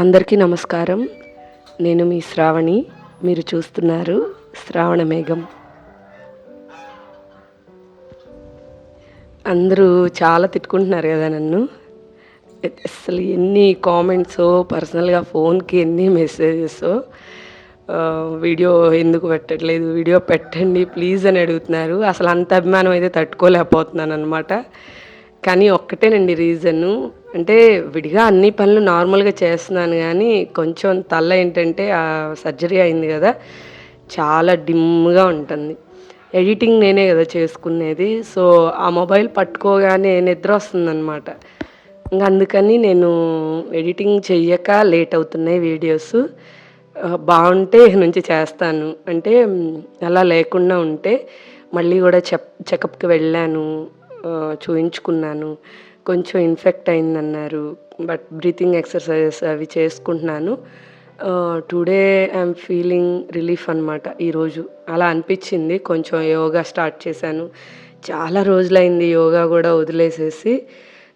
అందరికీ నమస్కారం. నేను మీ శ్రావణి. మీరు చూస్తున్నారు శ్రావణ మేఘం. అందరూ చాలా తిట్టుకుంటున్నారు కదా నన్ను. అసలు ఎన్ని కామెంట్స్ పర్సనల్గా ఫోన్కి ఎన్ని మెసేజెస్ వీడియో ఎందుకు పెట్టట్లేదు వీడియో పెట్టండి ప్లీజ్ అని అడుగుతున్నారు. అసలు అంత అభిమానం అయితే తట్టుకోలేకపోతున్నాను అనమాట కానీ ఒక్కటేనండి రీజను. అంటే విడిగా అన్ని పనులు నార్మల్గా చేస్తున్నాను కానీ కొంచెం తల్ల ఏంటంటే ఆ సర్జరీ అయింది కదా చాలా డిమ్గా ఉంటుంది. ఎడిటింగ్ నేనే కదా చేసుకునేది. సో ఆ మొబైల్ పట్టుకోగానే నిద్ర వస్తుందన్నమాట. ఇంకా అందుకని నేను ఎడిటింగ్ చెయ్యక లేట్ అవుతున్నాయి వీడియోస్. బాగుంటే నుంచి చేస్తాను. అంటే అలా లేకుండా ఉంటే మళ్ళీ కూడా చెప్ చెకప్కి వెళ్ళాను. చూయించుకున్నాను. కొంచెం ఇన్ఫెక్ట్ అయిందన్నారు. బట్ బ్రీతింగ్ ఎక్సర్సైజెస్ అవి చేసుకుంటున్నాను. టుడే ఐఎమ్ ఫీలింగ్ రిలీఫ్ అనమాట ఈరోజు. అలా అనిపించింది. కొంచెం యోగా స్టార్ట్ చేశాను. చాలా రోజులైంది యోగా కూడా వదిలేసేసి.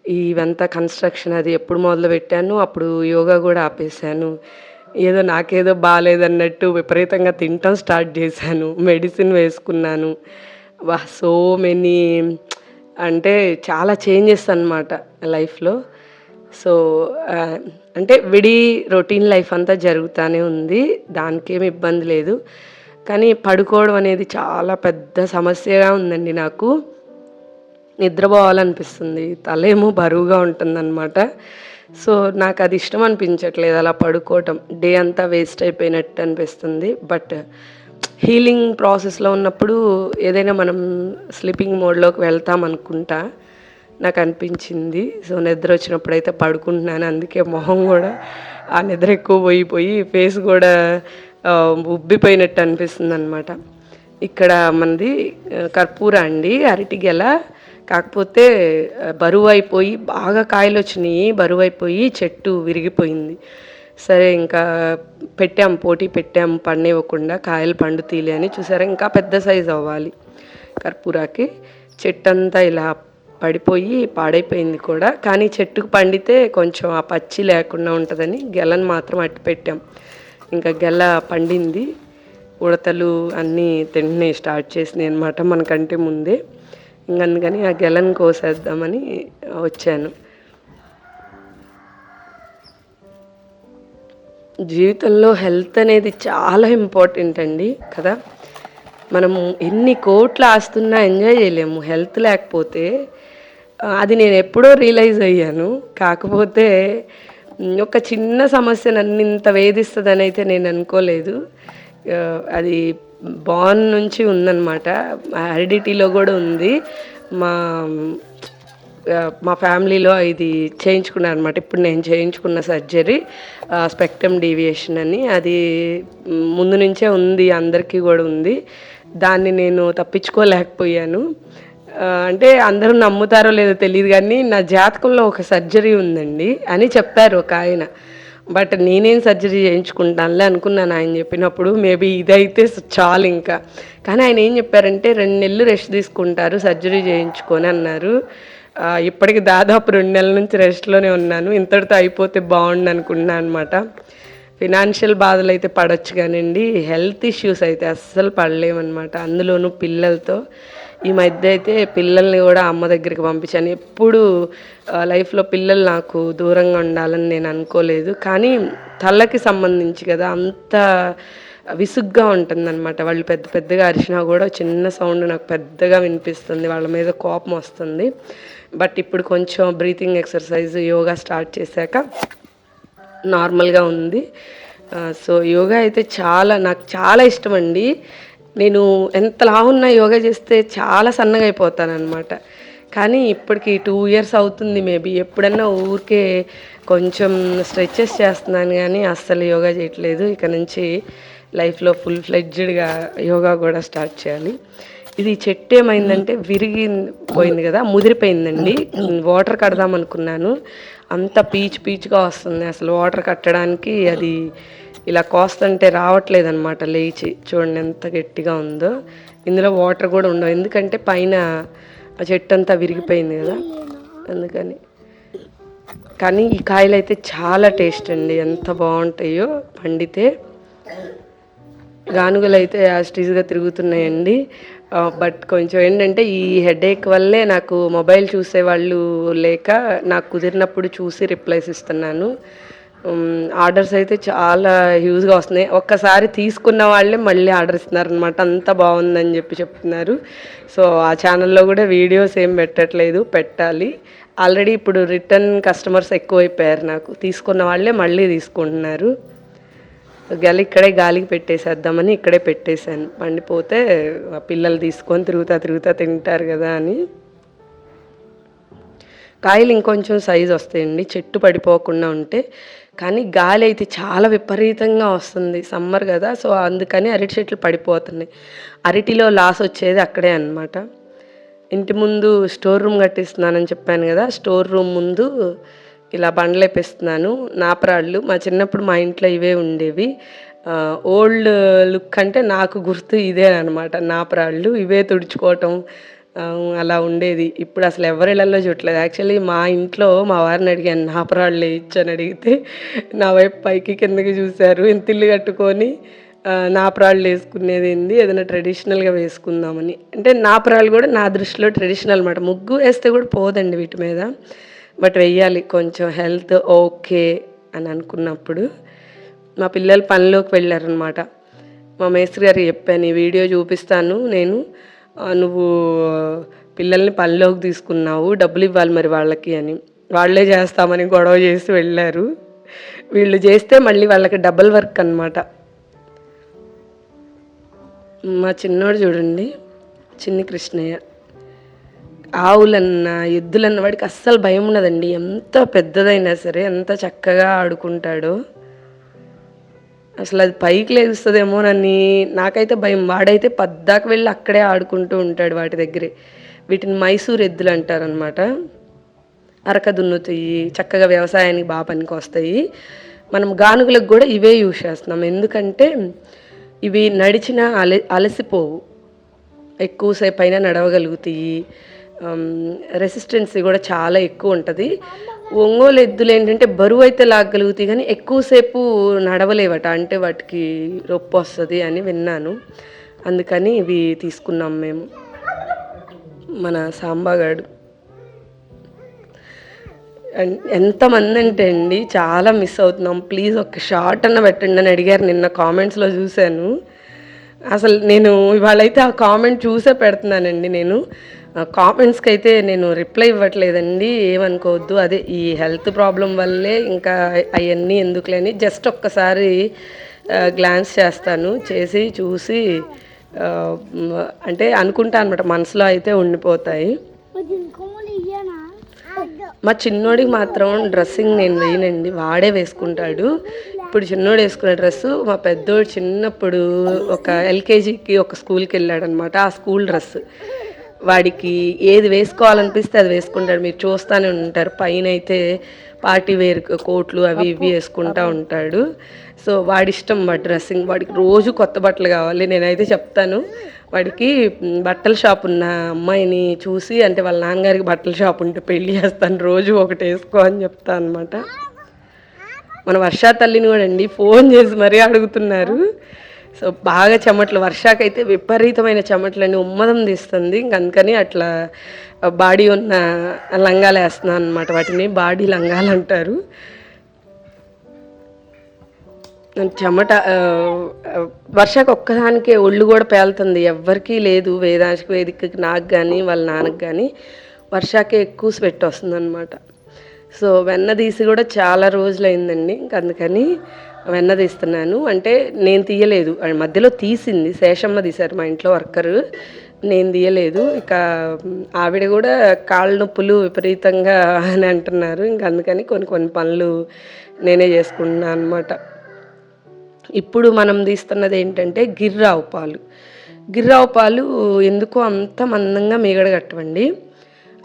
ఇవంతా కన్స్ట్రక్షన్ అది ఎప్పుడు మొదలు పెట్టాను అప్పుడు యోగా కూడా ఆపేశాను. ఏదో నాకేదో బాగాలేదన్నట్టు విపరీతంగా తినటం స్టార్ట్ చేశాను. మెడిసిన్ వేసుకున్నాను. వా సో మెనీ అంటే చాలా చేంజెస్ అన్నమాట లైఫ్లో. సో అంటే విడి రొటీన్ లైఫ్ అంతా జరుగుతూనే ఉంది. దానికేమి ఇబ్బంది లేదు. కానీ పడుకోవడం అనేది చాలా పెద్ద సమస్యగా ఉందండి నాకు. నిద్రపోవాలనిపిస్తుంది. తలేమో బరువుగా ఉంటుందన్నమాట. సో నాకు అది ఇష్టం అనిపించట్లేదు అలా పడుకోవటం. డే అంతా వేస్ట్ అయిపోయినట్టు అనిపిస్తుంది. బట్ హీలింగ్ ప్రాసెస్లో ఉన్నప్పుడు ఏదైనా మనం స్లీపింగ్ మోడ్లోకి వెళ్తాం అనుకుంటా నాకు అనిపించింది. సో నిద్ర వచ్చినప్పుడు అయితే పడుకుంటున్నాను. అందుకే మొహం కూడా ఆ నిద్ర ఎక్కువ పోయిపోయి ఫేస్ కూడా ఉబ్బిపోయినట్టు అనిపిస్తుంది అనమాట ఇక్కడ మనది కర్పూర అండి అరటి గెల. కాకపోతే బరువు అయిపోయి బాగా కాయలు వచ్చినాయి బరువు అయిపోయి చెట్టు విరిగిపోయింది. సరే ఇంకా పెట్టాం పోటీ పెట్టాం పండివ్వకుండా కాయలు పండు తీలే అని చూసారా ఇంకా పెద్ద సైజు అవ్వాలి కర్పూరాకి. చెట్టు అంతా ఇలా పడిపోయి పాడైపోయింది కూడా. కానీ చెట్టుకు పండితే కొంచెం ఆ పచ్చి లేకుండా ఉంటుందని గెలను మాత్రం అట్టి పెట్టాం. ఇంకా గెల పండింది. ఉడతలు అన్నీ తిండి స్టార్ట్ చేసినాయి అనమాట మనకంటే ముందే. ఇంక అందుకని ఆ గెలను కోసేద్దామని వచ్చాను. జీవితంలో హెల్త్ అనేది చాలా ఇంపార్టెంట్ అండి కదా? మనం ఎన్ని కోట్లు ఆస్తున్నా ఎంజాయ్ చేయలేము హెల్త్ లేకపోతే. అది నేను ఎప్పుడో రియలైజ్ అయ్యాను. కాకపోతే ఒక చిన్న సమస్య నన్ను ఇంత వేధిస్తుందని అయితే నేను అనుకోలేదు. అది బాన్ నుంచి ఉందన్నమాట. హెరిడిటీలో కూడా ఉంది. మా మా ఫ్యామిలీలో ఇది చేయించుకున్నాను అనమాట ఇప్పుడు నేను చేయించుకున్న సర్జరీ స్పెక్ట్రమ్ డీవియేషన్ అని. అది ముందు నుంచే ఉంది అందరికీ కూడా ఉంది. దాన్ని నేను తప్పించుకోలేకపోయాను. అంటే అందరూ నమ్ముతారో లేదో తెలియదు కానీ నా జాతకంలో ఒక సర్జరీ ఉందండి అని చెప్పారు ఒక ఆయన. బట్ నేనేం సర్జరీ చేయించుకుంటానులే అనుకున్నాను ఆయన చెప్పినప్పుడు. మేబీ ఇదైతే చాలు ఇంకా. కానీ ఆయన ఏం చెప్పారంటే రెండు నెలలు రెస్ట్ తీసుకుంటారు సర్జరీ చేయించుకొని అన్నారు. ఇప్పటికి దాదాపు రెండు నెలల నుంచి రెస్ట్లోనే ఉన్నాను. ఇంతటితో అయిపోతే బాగుండు అనుకున్నాను అనమాట ఫినాన్షియల్ బాధలు అయితే పడవచ్చు కానివ్వండి హెల్త్ ఇష్యూస్ అయితే అస్సలు పడలేమన్నమాట అందులోనూ పిల్లలతో. ఈ మధ్య అయితే పిల్లల్ని కూడా అమ్మ దగ్గరికి పంపించాను. ఎప్పుడు లైఫ్లో పిల్లలు నాకు దూరంగా ఉండాలని నేను అనుకోలేదు. కానీ తలకి సంబంధించి కదా అంత విసుగ్గా ఉంటుందన్నమాట. వాళ్ళు పెద్ద పెద్దగా అరిచినా కూడా చిన్న సౌండ్ నాకు పెద్దగా వినిపిస్తుంది. వాళ్ళ మీద కోపం వస్తుంది. బట్ ఇప్పుడు కొంచెం బ్రీతింగ్ ఎక్సర్సైజ్ యోగా స్టార్ట్ చేశాక నార్మల్గా ఉంది. సో యోగా అయితే చాలా నాకు చాలా ఇష్టం అండి నేను ఎంత లావున్నా యోగా చేస్తే చాలా సన్నగా అయిపోతాను అనమాట కానీ ఇప్పటికి టూ ఇయర్స్ అవుతుంది మేబీ. ఎప్పుడన్నా ఊరికే కొంచెం స్ట్రెచెస్ చేస్తున్నాను కానీ అస్సలు యోగా చేయట్లేదు. ఇక నుంచి లైఫ్లో ఫుల్ ఫ్లెడ్జ్డ్గా యోగా కూడా స్టార్ట్ చేయాలి. ఇది చెట్టు ఏమైందంటే విరిగి పోయింది కదా ముదిరిపోయిందండి. వాటర్ కడదాం అనుకున్నాను. అంత పీచు పీచుగా వస్తుంది అసలు వాటర్ కట్టడానికి. అది ఇలా కోస్తుంటే రావట్లేదు అనమాట లేచి. చూడండి ఎంత గట్టిగా ఉందో. ఇందులో వాటర్ కూడా ఉండవు. ఎందుకంటే పైన ఆ చెట్టు అంతా విరిగిపోయింది కదా. అందుకని. కానీ ఈ కాయలు అయితే చాలా టేస్ట్ అండి. ఎంత బాగుంటాయో పండితే. గానుగలు అయితే యాస్టీజ్గా తిరుగుతున్నాయండి. బట్ కొంచెం ఏంటంటే ఈ హెడేక్ వల్లే నాకు మొబైల్ చూసేవాళ్ళు లేక నాకు కుదిరినప్పుడు చూసి రిప్లైస్ ఇస్తున్నాను. ఆర్డర్స్ అయితే చాలా హ్యూజ్గా వస్తున్నాయి. ఒక్కసారి తీసుకున్న వాళ్ళే మళ్ళీ ఆర్డర్ ఇస్తున్నారు అనమాట అంత బాగుందని చెప్పి చెప్తున్నారు. సో ఆ ఛానల్లో కూడా వీడియోస్ ఏం పెట్టట్లేదు పెట్టాలి. ఆల్రెడీ ఇప్పుడు రిటర్న్ కస్టమర్స్ ఎక్కువైపోయారు నాకు. తీసుకున్న వాళ్ళే మళ్ళీ తీసుకుంటున్నారు. గాలి ఇక్కడే గాలికి పెట్టేసేద్దామని ఇక్కడే పెట్టేశాను. పండిపోతే పిల్లలు తీసుకొని తిరుగుతా తిరుగుతా తింటారు కదా అని. కాయలు ఇంకొంచెం సైజు వస్తాయండి. చెట్టు పడిపోకుండా ఉంటే కానీ గాలి అయితే చాలా విపరీతంగా వస్తుంది సమ్మర్ కదా సో అందుకని అరటి చెట్లు పడిపోతున్నాయి. అరటిలో లాస్ వచ్చేది అక్కడే అనమాట ఇంటి ముందు స్టోర్ రూమ్ కట్టిస్తున్నానని చెప్పాను కదా స్టోర్ రూమ్ ముందు ఇలా బండలేపిస్తున్నాను నాపరాళ్ళు మా చిన్నప్పుడు మా ఇంట్లో ఇవే ఉండేవి. ఓల్డ్ లుక్ అంటే నాకు గుర్తు ఇదే అనమాట నాపరాళ్ళు ఇవే తుడుచుకోవటం అలా ఉండేది. ఇప్పుడు అసలు ఎవరిళ్ళల్లో చూడలేదు యాక్చువల్లీ మా ఇంట్లో మా వారిని అడిగాను నాపరాళ్ళు ఇచ్చని అడిగితే నా వైపు పైకి కిందకి చూశారు. ఇంత ఇల్లు కట్టుకొని నా నాపరాళ్ళు వేసుకునేది ఏంది? ఏదైనా ట్రెడిషనల్గా వేసుకుందామని. అంటే నాపరాళ్ళు కూడా నా దృష్టిలో ట్రెడిషనల్ అనమాట ముగ్గు వేస్తే కూడా పోదండి వీటి మీద. బట్ వెయ్యాలి కొంచెం హెల్త్ ఓకే అని అనుకున్నప్పుడు మా పిల్లలు పనిలోకి వెళ్ళారనమాట మా మేస్త్రి గారికి చెప్పాను ఈ వీడియో చూపిస్తాను నేను. నువ్వు పిల్లల్ని పనిలోకి తీసుకున్నావు డబ్బులు ఇవ్వాలి మరి వాళ్ళకి అని. వాళ్ళే చేస్తామని గొడవ చేసి వెళ్ళారు. వీళ్ళు చేస్తే మళ్ళీ వాళ్ళకి డబల్ వర్క్ అన్నమాట. మా చిన్నోడు చూడండి చిన్ని కృష్ణయ్య. ఆవులన్న ఎద్దులన్న వాడికి అస్సలు భయం ఉండదండి. ఎంత పెద్దదైనా సరే ఎంత చక్కగా ఆడుకుంటాడో. అసలు అది పైకి లేగుస్తుందేమోనని నాకైతే భయం. వాడైతే పద్దాకు వెళ్ళి అక్కడే ఆడుకుంటూ ఉంటాడు వాటి దగ్గరే. వీటిని మైసూర్ ఎద్దులు అంటారనమాట అరక దున్నుతాయి చక్కగా వ్యవసాయానికి బాగా పనికి వస్తాయి మనం గానుగులకు కూడా ఇవే యూజ్ చేస్తున్నాం. ఎందుకంటే ఇవి నడిచిన అల అలసిపోవు. ఎక్కువసేపు అయినా నడవగలుగుతాయి రెసిస్టెన్సీ కూడా చాలా ఎక్కువ ఉంటుంది. ఒంగోలు ఎద్దులు ఏంటంటే బరువు అయితే లాగగలుగుతాయి కానీ ఎక్కువసేపు నడవలేవట. అంటే వాటికి రొప్పి వస్తుంది అని విన్నాను. అందుకని ఇవి తీసుకున్నాం మేము. మన సాంబాగాడు. ఎంతమంది అంటే అండి చాలా మిస్ అవుతున్నాం. ప్లీజ్ ఒక షార్ట్ అన్న పెట్టండి అని అడిగారు. నిన్న కామెంట్స్లో చూశాను. అసలు నేను ఇవాళ అయితే ఆ కామెంట్ చూసే పెడుతున్నానండి నేను. కామెంట్స్కి అయితే నేను రిప్లై ఇవ్వట్లేదండి ఏమనుకోవద్దు. అదే ఈ హెల్త్ ప్రాబ్లం వల్లే ఇంకా అవన్నీ ఎందుకులేని జస్ట్ ఒక్కసారి గ్లాన్స్ చేస్తాను చేసి చూసి అంటే అనుకుంటా అనమాట మనసులో అయితే ఉండిపోతాయి. మా చిన్నోడికి మాత్రం డ్రెస్సింగ్ నేను వేయనండి వాడే వేసుకుంటాడు. ఇప్పుడు చిన్నోడు వేసుకునే డ్రెస్సు మా పెద్దోడు చిన్నప్పుడు ఒక ఎల్కేజీకి ఒక స్కూల్కి వెళ్ళాడనమాట ఆ స్కూల్ డ్రెస్ వాడికి ఏది వేసుకోవాలనిపిస్తే అది వేసుకుంటాడు. మీరు చూస్తూనే ఉంటారు. పైన అయితే పార్టీ వేర్ కోట్లు అవి ఇవి వేసుకుంటా ఉంటాడు. సో వాడి ఇష్టం వాడి డ్రెస్సింగ్. వాడికి రోజు కొత్త బట్టలు కావాలి. నేనైతే చెప్తాను. వాడికి మ్, బట్టల షాప్ ఉన్న అమ్మాయిని చూసి అంటే వాళ్ళ నాన్నగారికి బట్టల షాప్ ఉంటే పెళ్ళి చేస్తాను. రోజు ఒకటి వేసుకో అని చెప్తా అనమాట మన వర్షా తల్లిని కూడా అండి ఫోన్ చేసి మరీ అడుగుతున్నారు. సో బాగా చెమటలు వర్షాకైతే విపరీతమైన చెమటలని ఉమ్మదం తీస్తుంది. అందుకని అట్లా బాడీ ఉన్న లంగాలు వేస్తున్నాను అనమాట వాటిని బాడీ లంగాలు అంటారు. చెమట ఆ, ఒక్కదానికే ఒళ్ళు కూడా పేలుతుంది. ఎవ్వరికీ లేదు. వేదాంశ వేదికకి నాకు కానీ వాళ్ళ నాన్నకి కానీ వర్షాకే ఎక్కువ స్వెట్ వస్తుంది అనమాట సో వెన్న తీసి కూడా చాలా రోజులైందండి. ఇంక అందుకని వెన్న తీస్తున్నాను. అంటే నేను తీయలేదు. ఆ మధ్యలో తీసింది. శేషమ్మ తీశారు మా ఇంట్లో వర్కరు. నేను తీయలేదు. ఇక ఆవిడ కూడా కాళ్ళ నొప్పులు విపరీతంగా అని అంటున్నారు. ఇంక అందుకని కొన్ని కొన్ని పనులు నేనే చేసుకుంటున్నాను అనమాట ఇప్పుడు మనం తీస్తున్నది ఏంటంటే గిర్రావు పాలు. గిర్రావు పాలు ఎందుకో అంత మందంగా మీగడ కట్టవండి?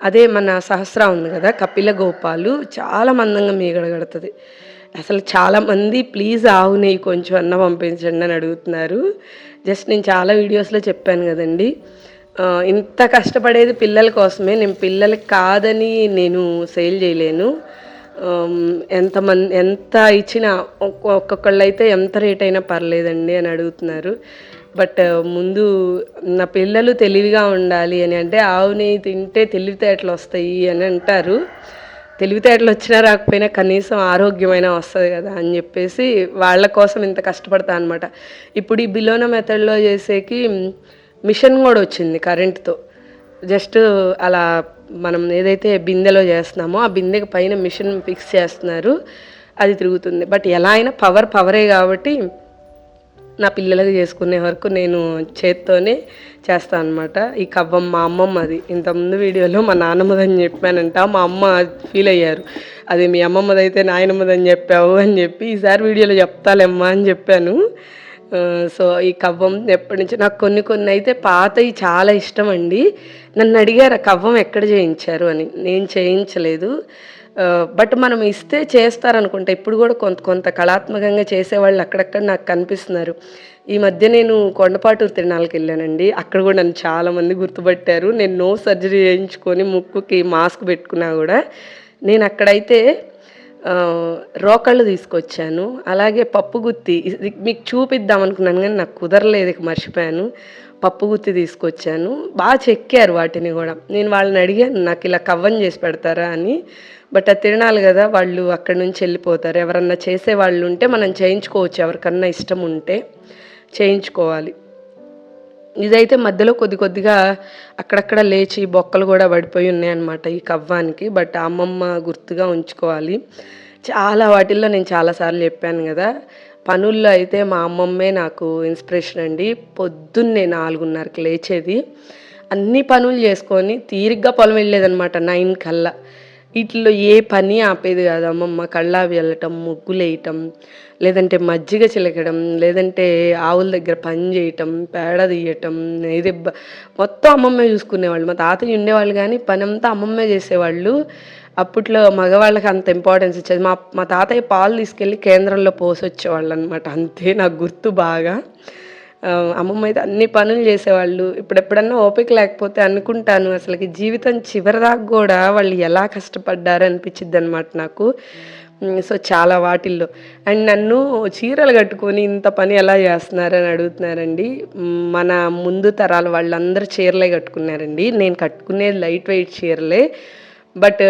అదే మన సహస్ర ఉంది కదా కపిల గోపాలు. చాలా మందంగా మీగడ కడుతుంది. అసలు చాలామంది ప్లీజ్ ఆవు నెయ్యి కొంచెం అన్న పంపించండి అని అడుగుతున్నారు. జస్ట్ నేను చాలా వీడియోస్లో చెప్పాను కదండి. ఇంత కష్టపడేది పిల్లల కోసమే. నేను పిల్లలకి కాదని నేను సేల్ చేయలేను. ఎంతమంది ఎంత ఇచ్చినా ఒక్కొక్కళ్ళు అయితే ఎంత రేట్ అయినా పర్లేదండి అని అడుగుతున్నారు. బట్ ముందు నా పిల్లలు తెలివిగా ఉండాలి అని అంటే ఆవు నెయ్యి తింటే తెలివితేటలు వస్తాయి అని అంటారు. తెలివితేటలు వచ్చినా రాకపోయినా కనీసం ఆరోగ్యమైనా వస్తుంది కదా అని చెప్పేసి వాళ్ళ కోసం ఇంత కష్టపడతా అనమాట ఇప్పుడు ఈ బిలోనా మెథడ్లో చేసేకి మిషన్ కూడా వచ్చింది కరెంట్తో. జస్ట్ అలా మనం ఏదైతే బిందెలో చేస్తున్నామో ఆ బిందెకి పైన మిషన్ ఫిక్స్ చేస్తున్నారు అది తిరుగుతుంది. బట్ ఎలా అయినా పవర్ పవరే కాబట్టి నా పిల్లలకి చేసుకునే వరకు నేను చేత్తోనే చేస్తాను అనమాట ఈ కవ్వం మా అమ్మమ్మది ఇంతకుముందు వీడియోలో మా నాన్నమ్మదని చెప్పానంట. మా అమ్మ ఫీల్ అయ్యారు. అది మీ అమ్మమ్మది అయితే నాయనమ్మదని చెప్పావు అని చెప్పి ఈసారి వీడియోలో చెప్తాలేమ్మా అని చెప్పాను. సో ఈ కవ్వం ఎప్పటి నుంచి నాకు కొన్ని కొన్ని అయితే పాతవి చాలా ఇష్టం అండి. నన్ను అడిగారు "ఆ కవ్వం ఎక్కడ చేయించారు? అని. నేను చేయించలేదు. బట్ మనం ఇస్తే చేస్తారనుకుంటా. ఇప్పుడు కూడా కొంత కొంత కళాత్మకంగా చేసేవాళ్ళు అక్కడక్కడ నాకు కనిపిస్తున్నారు. ఈ మధ్య నేను కొండపాటూరు తిరణాలకు వెళ్ళానండి. అక్కడ కూడా నన్ను చాలామంది గుర్తుపట్టారు. నేను నో సర్జరీ చేయించుకొని ముక్కుకి మాస్క్ పెట్టుకున్నా కూడా. నేను అక్కడైతే రోకళ్ళు తీసుకొచ్చాను. అలాగే పప్పు గుత్తి మీకు చూపిద్దాం అనుకున్నాను కానీ నాకు కుదరలేదు ఇక మర్చిపోయాను. పప్పు గుత్తి తీసుకొచ్చాను. బాగా చెక్కారు వాటిని కూడా. నేను వాళ్ళని అడిగాను నాకు ఇలా కవ్వం చేసి పెడతారా? అని. బట్ అది తినాలి కదా వాళ్ళు అక్కడి నుంచి వెళ్ళిపోతారు. ఎవరన్నా చేసే వాళ్ళు ఉంటే మనం చేయించుకోవచ్చు ఎవరికన్నా ఇష్టం ఉంటే చేయించుకోవాలి. ఇదైతే మధ్యలో కొద్ది కొద్దిగా అక్కడక్కడ లేచి బొక్కలు కూడా పడిపోయి ఉన్నాయన్నమాట ఈ కవ్వానికి బట్ అమ్మమ్మ గుర్తుగా ఉంచుకోవాలి. చాలా వాటిల్లో నేను చాలాసార్లు చెప్పాను కదా పనుల్లో అయితే మా అమ్మమ్మే నాకు ఇన్స్పిరేషన్ అండి. పొద్దున్నే నాలుగున్నరకి లేచేది అన్ని పనులు చేసుకొని తీరిగ్గా పొలం వెళ్ళేదనమాట నైన్ కల్లా. వీటిల్లో ఏ పని ఆపేది కాదు అమ్మమ్మ కళ్ళావి వెళ్ళటం ముగ్గులు వేయటం లేదంటే మజ్జిగ చిలకడం లేదంటే ఆవుల దగ్గర పని చేయటం పేడ తీయటం ఇది మొత్తం అమ్మమ్మే చూసుకునేవాళ్ళు. మా తాతయ్య ఉండేవాళ్ళు కానీ పని అంతా అమ్మమ్మే చేసేవాళ్ళు. అప్పట్లో మగవాళ్ళకి అంత ఇంపార్టెన్స్ ఇచ్చేది. మా మా తాతయ్య పాలు తీసుకెళ్ళి కేంద్రంలో పోసొచ్చేవాళ్ళు అనమాట అంతే నాకు గుర్తు బాగా. అమ్మమ్మ అయితే అన్ని పనులు చేసేవాళ్ళు. ఇప్పుడు ఎప్పుడన్నా ఓపిక లేకపోతే అనుకుంటాను అసలుకి జీవితం చివరిదాకా కూడా వాళ్ళు ఎలా కష్టపడ్డారు అనిపించింది అనమాట నాకు సో చాలా వాటిల్లో. అండ్ నన్ను చీరలు కట్టుకొని ఇంత పని ఎలా చేస్తున్నారని అడుగుతున్నారండి. మన ముందు తరాల వాళ్ళందరూ చీరలే కట్టుకున్నారండి. నేను కట్టుకునేది లైట్ వెయిట్ చీరలే. బట్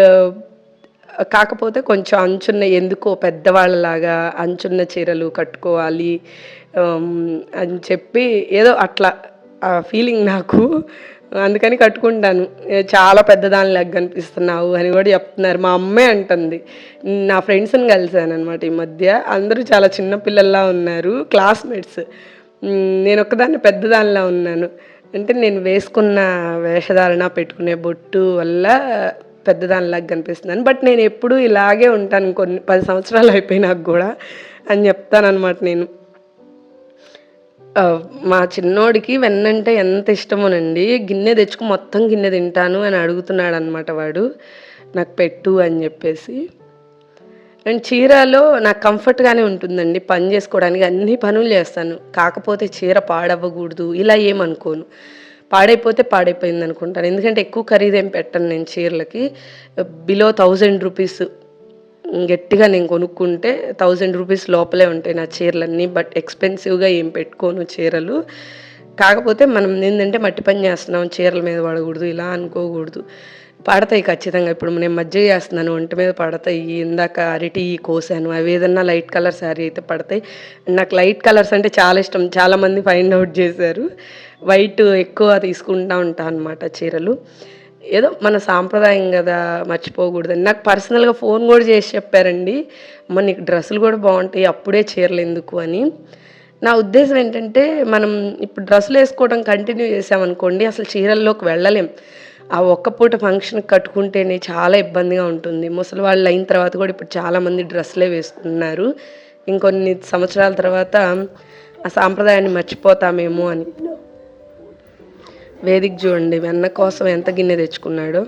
కాకపోతే కొంచెం అంచున్న ఎందుకో పెద్దవాళ్ళలాగా అంచున్న చీరలు కట్టుకోవాలి. అని చెప్పి ఏదో అట్లా ఆ ఫీలింగ్ నాకు. అందుకని కట్టుకుంటాను. చాలా పెద్దదాని లెగ్ కనిపిస్తున్నావు అని కూడా చెప్తున్నారు. మా అమ్మే అంటుంది. నా ఫ్రెండ్స్ని కలిసాను అనమాట ఈ మధ్య. అందరూ చాలా చిన్న పిల్లల్లా ఉన్నారు క్లాస్మేట్స్ నేను ఒక్కదాన్ని పెద్దదానిలా ఉన్నాను. అంటే నేను వేసుకున్న వేషధారణ పెట్టుకునే బొట్టు వల్ల పెద్దదానిలాగా కనిపిస్తున్నాను. బట్ నేను ఎప్పుడూ ఇలాగే ఉంటాను. కొన్ని పది సంవత్సరాలు అయిపోయినాక కూడా అని చెప్తానమాట నేను. మా చిన్నోడికి వెన్నంటే ఎంత ఇష్టమోనండి. గిన్నె తెచ్చుకు మొత్తం గిన్నె తింటాను అని అడుగుతున్నాడు అనమాట వాడు. నాకు పెట్టు అని చెప్పేసి. అండ్ చీరలో నాకు కంఫర్ట్గానే ఉంటుందండి పని చేసుకోవడానికి. అన్ని పనులు చేస్తాను. కాకపోతే చీర పాడవ్వకూడదు. ఇలా ఏమనుకోను. పాడైపోతే పాడైపోయింది అనుకుంటాను ఎందుకంటే ఎక్కువ ఖరీదేం పెట్టను నేను చీరలకి. బిలో థౌజండ్ రూపీస్ గట్టిగా నేను కొనుక్కుంటే థౌజండ్ రూపీస్ లోపలే ఉంటాయి నా చీరలన్నీ బట్ ఎక్స్పెన్సివ్గా ఏం పెట్టుకోను చీరలు. కాకపోతే మనం ఏంటంటే మట్టి పని చేస్తున్నాం చీరల మీద పడకూడదు ఇలా అనుకోకూడదు. పడతాయి ఖచ్చితంగా. ఇప్పుడు నేను మజ్జిగ చేస్తున్నాను ఒంటి మీద పడతాయి ఇందాక అరటి కోసాను అవి ఏదన్నా లైట్ కలర్ శారీ అయితే పడతాయి. నాకు లైట్ కలర్స్ అంటే చాలా ఇష్టం. చాలామంది ఫైండ్ అవుట్ చేశారు. వైట్ ఎక్కువ తీసుకుంటా ఉంటా అనమాట చీరలు. ఏదో మన సాంప్రదాయం కదా మర్చిపోకూడదని నాకు పర్సనల్గా ఫోన్ కూడా చేసి చెప్పారండి. అమ్మ నీకు డ్రెస్సులు కూడా బాగుంటాయి అప్పుడే చీరలు ఎందుకు? అని. నా ఉద్దేశం ఏంటంటే మనం ఇప్పుడు డ్రెస్సులు వేసుకోవడం కంటిన్యూ చేసామనుకోండి అసలు చీరల్లోకి వెళ్ళలేం. ఆ ఒక్క పూట ఫంక్షన్ కట్టుకుంటేనే చాలా ఇబ్బందిగా ఉంటుంది. ముసలి వాళ్ళు అయిన తర్వాత కూడా ఇప్పుడు చాలామంది డ్రెస్సులే వేసుకున్నారు ఇంకొన్ని సంవత్సరాల తర్వాత ఆ సాంప్రదాయాన్ని మర్చిపోతామేమో అని. వేదిక చూడండి వెన్న కోసం ఎంత గిన్నె తెచ్చుకున్నాడో.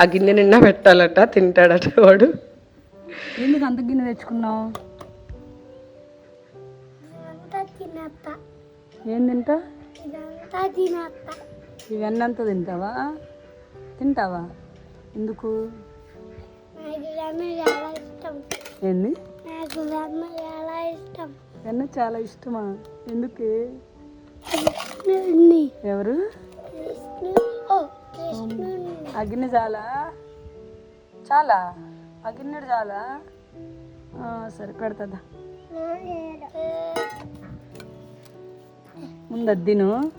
ఆ గిన్నె నిండా పెట్టాలట తింటాడట వాడు. ఎందుకు అంత గిన్నె తెచ్చుకున్నావు? ఏం తింటా? ఇవన్నీ అంతా తింటావా? తింటావా? ఎందుకు? వెన్న చాలా ఇష్టం. ఏంది? నాకు వెన్న చాలా ఇష్టం. వెన్న చాలా ఇష్టమా? ఎందుకు? ఎవరు? అగ్ని చాలా. చాలా అగ్నిడు చాలా సరే పెడతా ముందు అద్దిను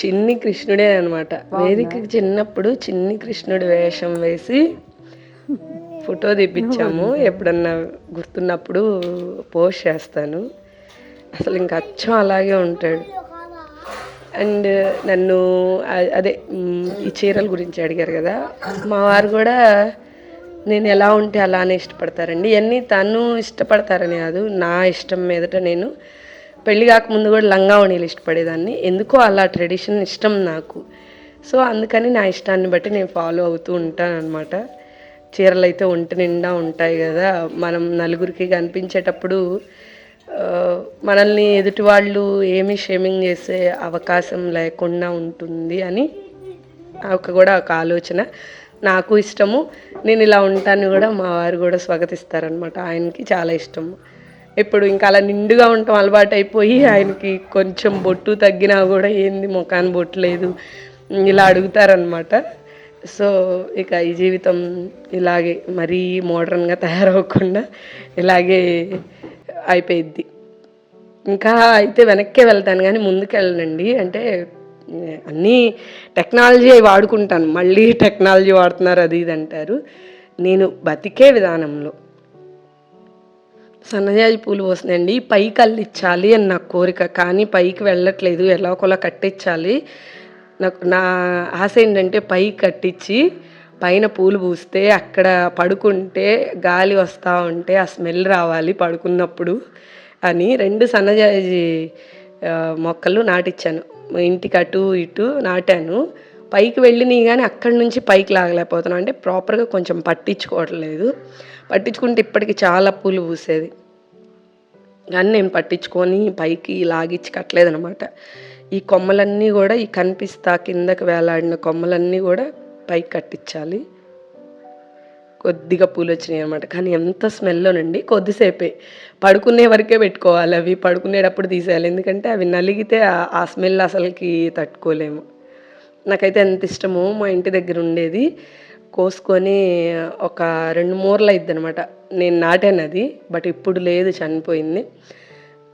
చిన్ని కృష్ణుడే అనమాట వేదికకి చిన్నప్పుడు చిన్ని కృష్ణుడి వేషం వేసి ఫోటో తీపిచ్చాము. ఎప్పుడన్నా గుర్తున్నప్పుడు పోస్ట్ చేస్తాను. అసలు ఇంకా అచ్చం అలాగే ఉంటాడు. అండ్ నన్ను అదే ఈ చీరల గురించి అడిగారు కదా. మా వారు కూడా నేను ఎలా ఉంటే అలానే ఇష్టపడతారండి. ఇవన్నీ తను ఇష్టపడతారని కాదు నా ఇష్టం మీదట నేను పెళ్ళి కాకముందు కూడా లంగా లంగావణీలు ఇష్టపడేదాన్ని. ఎందుకో అలా ట్రెడిషన్ ఇష్టం నాకు. సో అందుకని నా ఇష్టాన్ని బట్టి నేను ఫాలో అవుతూ ఉంటాను అనమాట చీరలు అయితే ఒంటి నిండా ఉంటాయి కదా. మనం నలుగురికి కనిపించేటప్పుడు మనల్ని ఎదుటి వాళ్ళు ఏమీ షేమింగ్ చేసే అవకాశం లేకుండా ఉంటుంది అని ఒక కూడా ఒక ఆలోచన నాకు ఇష్టము. నేను ఇలా ఉంటాను కూడా మా వారు కూడా స్వాగతిస్తారనమాట ఆయనకి చాలా ఇష్టము. ఇప్పుడు ఇంకా అలా నిండుగా ఉండటం అలవాటు అయిపోయి ఆయనకి కొంచెం బొట్టు తగ్గినా కూడా ఏంది ముఖాన్ని బొట్టలేదు. ఇలా అడుగుతారనమాట సో ఇక ఈ జీవితం ఇలాగే మరీ మోడర్న్గా తయారవ్వకుండా ఇలాగే అయిపోయిద్ది. ఇంకా అయితే వెనక్కే వెళ్తాను కానీ ముందుకెళ్ళనండి. అంటే అన్నీ టెక్నాలజీ వాడుకుంటాను. మళ్ళీ టెక్నాలజీ వాడుతున్నారు అది ఇది అంటారు. నేను బతికే విధానంలో. సన్నజాజి పూలు పోస్తున్నాయండి పైకి అల్లించాలి అని నా కోరిక. కానీ పైకి వెళ్ళట్లేదు. ఎలా ఒకలా కట్టించాలి నాకు నా ఆశ ఏంటంటే పైకి కట్టించి పైన పూలు పూస్తే అక్కడ పడుకుంటే గాలి వస్తూ ఉంటే ఆ స్మెల్ రావాలి పడుకున్నప్పుడు అని రెండు సన్నజాజి మొక్కలు నాటిచ్చాను. ఇంటికి అటు ఇటు నాటాను. పైకి వెళ్ళినాయి కానీ అక్కడి నుంచి పైకి లాగలేకపోతున్నాను. అంటే ప్రాపర్గా కొంచెం పట్టించుకోవట్లేదు. పట్టించుకుంటే ఇప్పటికి చాలా పూలు పూసేది. కానీ నేను పట్టించుకొని పైకి లాగిచ్చి కట్టలేదనమాట ఈ కొమ్మలన్నీ కూడా ఈ కనిపిస్తా కిందకి వేలాడిన కొమ్మలన్నీ కూడా పైకి కట్టించాలి. కొద్దిగా పూలు వచ్చినాయి అనమాట కానీ ఎంత స్మెల్లోనండి కొద్దిసేపే. పడుకునే వరకే పెట్టుకోవాలి అవి. పడుకునేటప్పుడు తీసేయాలి. ఎందుకంటే అవి నలిగితే ఆ- ఆ స్మెల్ అసలుకి తట్టుకోలేము. నాకైతే ఎంత ఇష్టమో మా ఇంటి దగ్గర ఉండేది. కోసుకొని ఒక రెండు మూరలు అయిద్ది అనమాట నేను నాటాను అది బట్ ఇప్పుడు లేదు చనిపోయింది.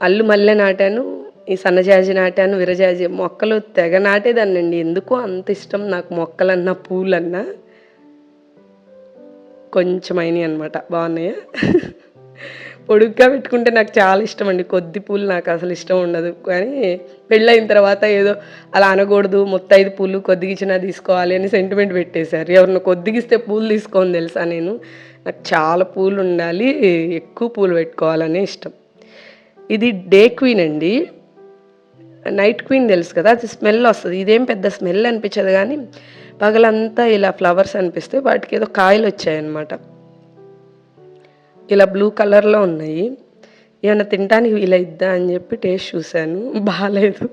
అల్లు మల్లె నాటాను ఈ సన్నజాజి నాటాను విరజాజి మొక్కలు తెగ నాటేదాన్నండి. ఎందుకో అంత ఇష్టం నాకు మొక్కలన్నా పూలన్నా. కొంచెం అయినాయి అనమాట బాగున్నాయా? పొడుగ్గా పెట్టుకుంటే నాకు చాలా ఇష్టం అండి కొద్ది పూలు నాకు అసలు ఇష్టం ఉండదు. కానీ పెళ్ళైన తర్వాత ఏదో అలా అనకూడదు మొత్తైదు పూలు కొద్దిగిచ్చినా తీసుకోవాలి అని సెంటిమెంట్ పెట్టేశారు. ఎవరిని కొద్దిగిస్తే పూలు తీసుకోని తెలుసా నేను? నాకు చాలా పూలు ఉండాలి ఎక్కువ పూలు పెట్టుకోవాలని ఇష్టం. ఇది డే క్వీన్ అండి. నైట్ క్వీన్ తెలుసు కదా అది స్మెల్ వస్తుంది. ఇదేం పెద్ద స్మెల్ అనిపించదు కానీ పగలంతా ఇలా ఫ్లవర్స్ అనిపిస్తే వాటికి ఏదో కాయలు వచ్చాయన్నమాట. ఇలా బ్లూ కలర్లో ఉన్నాయి. ఏమైనా తినడానికి వీలైద్దా అని చెప్పి టేస్ట్ చూశాను. బాగాలేదు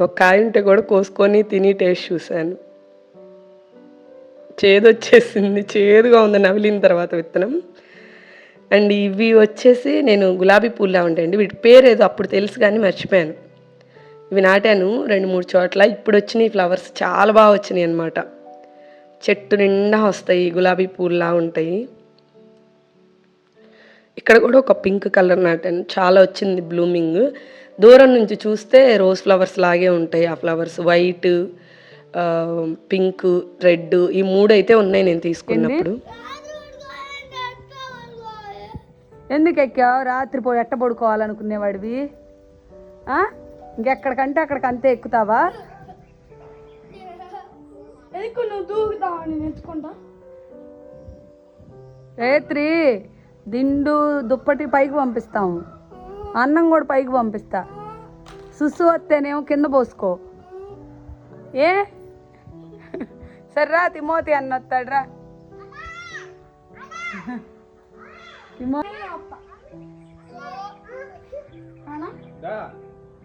ఒక కాయ ఉంటే కూడా కోసుకొని తిని టేస్ట్ చూశాను. చేదు వచ్చేసింది. చేదుగా ఉంది నవిలిన తర్వాత విత్తనం. అండ్ ఇవి వచ్చేసి నేను గులాబీ పూల్లా ఉంటాయండి. వీటి పేరు ఏదో అప్పుడు తెలుసు కానీ మర్చిపోయాను. ఇవి నాటాను రెండు మూడు చోట్ల. ఇప్పుడు వచ్చినాయి ఫ్లవర్స్ చాలా బాగా వచ్చినాయి అనమాట చెట్టు నిండా వస్తాయి గులాబీ పూల్లా ఉంటాయి. ఇక్కడ కూడా ఒక పింక్ కలర్ నాటాను. చాలా వచ్చింది బ్లూమింగ్. దూరం నుంచి చూస్తే రోజ్ ఫ్లవర్స్ లాగే ఉంటాయి. ఆ ఫ్లవర్స్ వైట్ పింక్ రెడ్ ఈ మూడు అయితే ఉన్నాయి నేను తీసుకున్నప్పుడు. ఎందుకు ఎక్కావు? రాత్రి పోయి ఎట్ట పడుకోవాలనుకునేవాడివి ఇంకెక్కడికంటే అక్కడికి అంతే ఎక్కుతావా? నేను ఎంచుకుంటా. రేత్రి దిండు దుప్పటి పైకి పంపిస్తాము అన్నం కూడా పైకి పంపిస్తా. సుస్సు వస్తేనేమో కింద పోసుకో. ఏ? సర్రా తిమోతి అన్న వస్తాడురా తిమో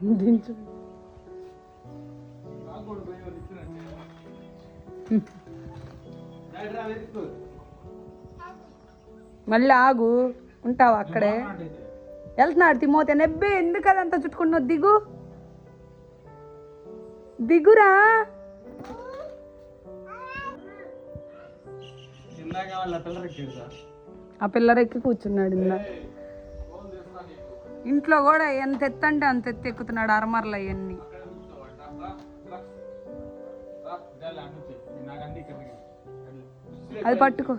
దించు. మళ్ళీ ఆగు. ఉంటావు అక్కడే? వెళ్తున్నాడు తిమోతే. నెబ్బే ఎందుకు అదంతా చుట్టుకుంటున్నావు? దిగు. దిగురా. ఆ పిల్లరెక్కి కూర్చున్నాడు ఇందా. ఇంట్లో కూడా ఎంత ఎత్తంటే అంత ఎత్తి ఎక్కుతున్నాడు అరమరలు అవన్నీ. అది పట్టుకో.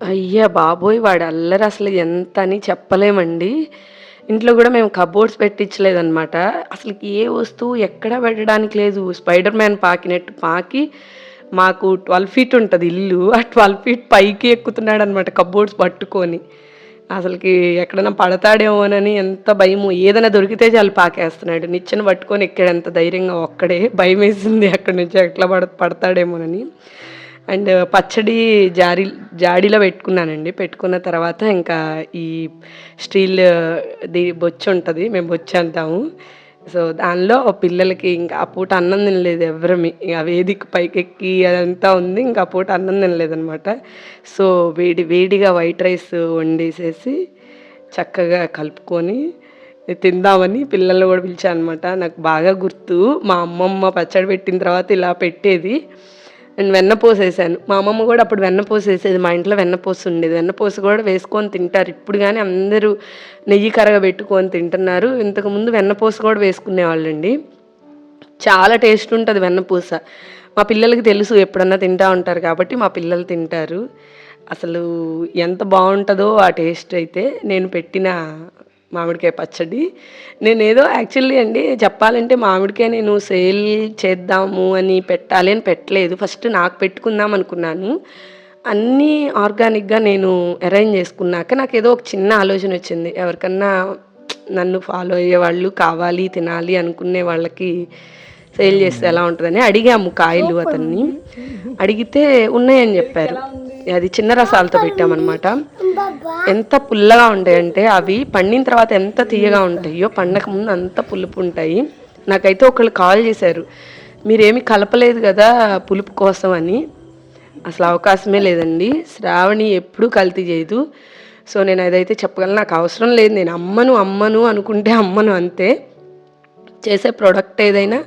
అయ్యా బాబోయ్ వాడు అల్లరి అసలు ఎంత అని చెప్పలేమండి. ఇంట్లో కూడా మేము కబోర్డ్స్ పెట్టించలేదన్నమాట. అసలు ఏ వస్తువు ఎక్కడ పెట్టడానికి లేదు. స్పైడర్ మ్యాన్ పాకినట్టు పాకి మాకు ట్వెల్వ్ ఫీట్ ఉంటుంది ఇల్లు. ఆ ట్వెల్వ్ ఫీట్ పైకి ఎక్కుతున్నాడు అనమాట కబోర్డ్స్ పట్టుకొని. అసలుకి ఎక్కడైనా పడతాడేమోనని ఎంత భయము. ఏదైనా దొరికితే చాలు పాకేస్తున్నాడు. నిచ్చెన పట్టుకొని ఎక్కాడు ఎంత ధైర్యంగా ఒక్కడే. భయం వేసింది అక్కడి నుంచి ఎట్లా పడ పడతాడేమోనని. అండ్ పచ్చడి జారి జాడీలో పెట్టుకున్నానండి. పెట్టుకున్న తర్వాత ఇంకా ఈ స్టీల్ ది బొచ్చు ఉంటుంది. మేము బొచ్చు అంటాము. సో దానిలో పిల్లలకి ఇంకా ఆ పూట అన్నం తినలేదు ఎవరమి. ఆ వేదిక పైకెక్కి అదంతా ఉంది ఇంకా ఆ పూట అన్నం తినలేదు అనమాట సో వేడి వేడిగా వైట్ రైస్ వండేసేసి చక్కగా కలుపుకొని తిందామని పిల్లల్ని కూడా పిలిచాను అనమాట నాకు బాగా గుర్తు మా అమ్మమ్మ పచ్చడి పెట్టిన తర్వాత ఇలా పెట్టేది. నేను వెన్నపూస వేసాను మా అమ్మమ్మ కూడా అప్పుడు వెన్నపూస వేసేది మా ఇంట్లో వెన్నపూస ఉండేది. వెన్నపూస కూడా వేసుకొని తింటారు. ఇప్పుడు కానీ అందరూ నెయ్యి కరగబెట్టుకొని తింటున్నారు. ఇంతకుముందు వెన్నపూస కూడా వేసుకునేవాళ్ళండి. చాలా టేస్ట్ ఉంటుంది వెన్నపూస మా పిల్లలకి తెలుసు ఎప్పుడన్నా తింటా ఉంటారు కాబట్టి మా పిల్లలు తింటారు. అసలు ఎంత బాగుంటుందో ఆ టేస్ట్ అయితే నేను పెట్టిన మామిడికాయ పచ్చడి. నేను ఏదో యాక్చువల్లీ అండి చెప్పాలంటే మామిడికాయ నేను సేల్ చేద్దాము అని పెట్టాలి అని పెట్టలేదు. ఫస్ట్ నాకు పెట్టుకుందాం అనుకున్నాను. అన్నీ ఆర్గానిక్గా నేను అరేంజ్ చేసుకున్నాక నాకు ఏదో ఒక చిన్న ఆలోచన వచ్చింది. ఎవరికన్నా నన్ను ఫాలో అయ్యే వాళ్ళు కావాలి తినాలి అనుకునే వాళ్ళకి సేల్ చేస్తే ఎలా ఉంటుందని అడిగాము కాయలు అతన్ని. అడిగితే ఉన్నాయని చెప్పారు. అది చిన్న రసాలతో పెట్టామన్నమాట. ఎంత పుల్లగా ఉంటాయంటే అవి పండిన తర్వాత ఎంత తీయగా ఉంటాయో పండక ముందు అంత పులుపు ఉంటాయి. నాకైతే ఒకళ్ళు కాల్ చేశారు మీరేమి కలపలేదు కదా పులుపు కోసం అని. అసలు అవకాశమే లేదండి. శ్రావణి ఎప్పుడూ కల్తీ చేయదు. సో నేను అదైతే చెప్పగలను. నాకు అవసరం లేదు. నేను అమ్మను అమ్మను అనుకుంటే అమ్మను అంతే. చేసే ప్రోడక్ట్ ఏదైనా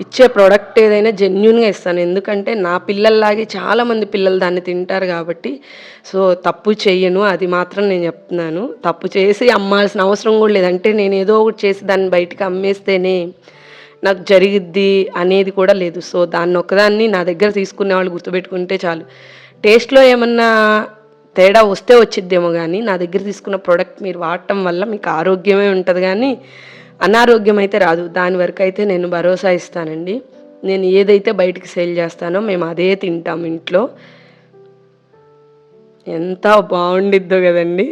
ఇచ్చే ప్రోడక్ట్ ఏదైనా జెన్యున్గా ఇస్తాను. ఎందుకంటే నా పిల్లల్లాగే చాలామంది పిల్లలు దాన్ని తింటారు కాబట్టి సో తప్పు చేయను అది మాత్రం నేను చెప్తున్నాను. తప్పు చేసి అమ్మాల్సిన అవసరం కూడా లేదు. అంటే నేను ఏదో ఒకటి చేసి దాన్ని బయటికి అమ్మేస్తేనే నాకు జరిగిద్ది అనేది కూడా లేదు. సో దాన్ని ఒక్కదాన్ని నా దగ్గర తీసుకునే వాళ్ళు గుర్తుపెట్టుకుంటే చాలు. టేస్ట్లో ఏమన్నా తేడా వస్తే వచ్చిద్దేమో కానీ నా దగ్గర తీసుకున్న ప్రోడక్ట్ మీరు వాడటం వల్ల మీకు ఆరోగ్యమే ఉంటుంది. కానీ అనారోగ్యం అయితే రాదు. దాని వరకు అయితే నేను భరోసా ఇస్తానండి. నేను ఏదైతే బయటికి సేల్ చేస్తానో మేము అదే తింటాం ఇంట్లో. ఎంత బాగుండిద్దో కదండి.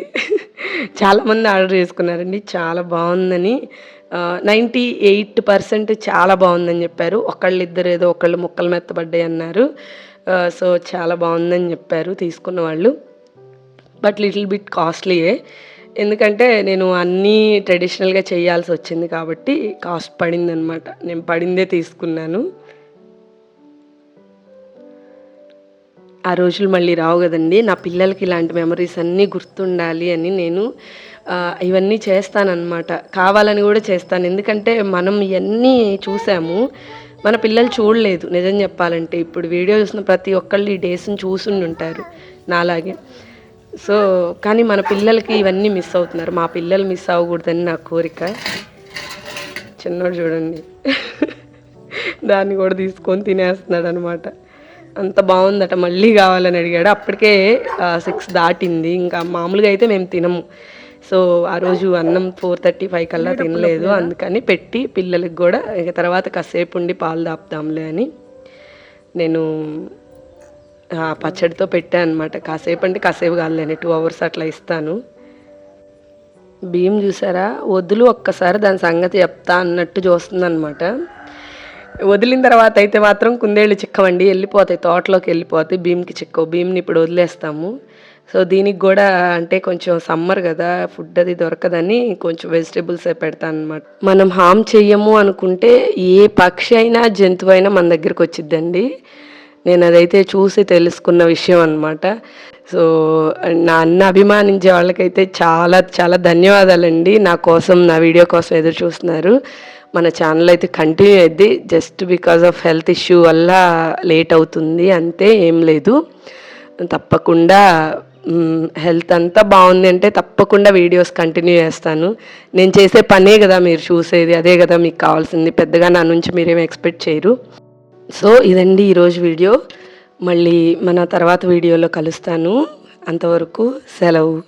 చాలామంది ఆర్డర్ చేసుకున్నారండి. చాలా బాగుందని. నైంటీ ఎయిట్ పర్సెంట్ చాలా బాగుందని చెప్పారు. ఒకళ్ళు ఇద్దరు ఏదో ఒకళ్ళు ముక్కలు మెత్తబడ్డాయి అన్నారు. సో చాలా బాగుందని చెప్పారు తీసుకున్న వాళ్ళు. బట్ లిటిల్ బిట్ కాస్ట్లీయే. ఎందుకంటే నేను అన్నీ ట్రెడిషనల్గా చేయాల్సి వచ్చింది కాబట్టి కాస్ట్ పడింది అనమాట నేను పడిందే తీసుకున్నాను. ఆ రోజులు మళ్ళీ రావు కదండి. నా పిల్లలకి ఇలాంటి మెమరీస్ అన్నీ గుర్తుండాలి అని నేను ఇవన్నీ చేస్తానన్నమాట. కావాలని కూడా చేస్తాను. ఎందుకంటే మనం ఇవన్నీ చూసాము. మన పిల్లలు చూడలేదు. నిజం చెప్పాలంటే ఇప్పుడు వీడియో చూసిన ప్రతి ఒక్కళ్ళు ఈ డేస్ని చూసుండి ఉంటారు నాలాగే. సో కానీ మన పిల్లలకి ఇవన్నీ మిస్ అవుతున్నారు. మా పిల్లలు మిస్ అవ్వకూడదని నా కోరిక. చిన్నోడు చూడండి. దాన్ని కూడా తీసుకొని తినేస్తున్నాడు అనమాట అంత బాగుందట. మళ్ళీ కావాలని అడిగాడు. అప్పటికే సిక్స్ దాటింది. ఇంకా మామూలుగా అయితే మేము తినము. సో ఆ రోజు అన్నం ఫోర్ థర్టీ ఫైవ్ కల్లా తినలేదు అందుకని పెట్టి పిల్లలకి కూడా ఇక తర్వాత కాసేపు ఉండి పాలు దాపుదాంలే అని నేను పచ్చడితో పెట్టాను అనమాట కాసేపు అంటే కాసేపు కాదులేని టూ అవర్స్ అట్లా ఇస్తాను. భీం చూసారా? వదులు ఒక్కసారి దాని సంగతి చెప్తా అన్నట్టు చూస్తుందన్నమాట. వదిలిన తర్వాత అయితే మాత్రం కుందేళ్ళు చిక్కవండి వెళ్ళిపోతాయి తోటలోకి వెళ్ళిపోతాయి భీమ్కి చిక్కవు. భీమ్ని ఇప్పుడు వదిలేస్తాము. సో దీనికి కూడా అంటే కొంచెం సమ్మర్ కదా ఫుడ్ అది దొరకదని కొంచెం వెజిటేబుల్స్ పెడతాను అనమాట మనం హామ్ చెయ్యము అనుకుంటే ఏ పక్షి అయినా జంతువు అయినా మన దగ్గరికి వచ్చిద్దండి. నేను అదైతే చూసి తెలుసుకున్న విషయం అనమాట సో నా అన్న అభిమానించే వాళ్ళకైతే చాలా చాలా ధన్యవాదాలండి. నా కోసం నా వీడియో కోసం ఎదురు చూస్తున్నారు. మన ఛానల్ అయితే కంటిన్యూ అయింది just because of health issue వల్ల లేట్ అవుతుంది. అంతే ఏం లేదు. తప్పకుండా హెల్త్ అంతా బాగుంది అంటే తప్పకుండా వీడియోస్ కంటిన్యూ చేస్తాను. నేను చేసే పనే కదా మీరు చూసేది. అదే కదా మీకు కావాల్సింది. పెద్దగా నా నుంచి మీరేం ఎక్స్పెక్ట్ చేయరు. సో ఇదండి ఈరోజు వీడియో. మళ్ళీ మన తర్వాత వీడియోలో కలుస్తాను. అంతవరకు సెలవు.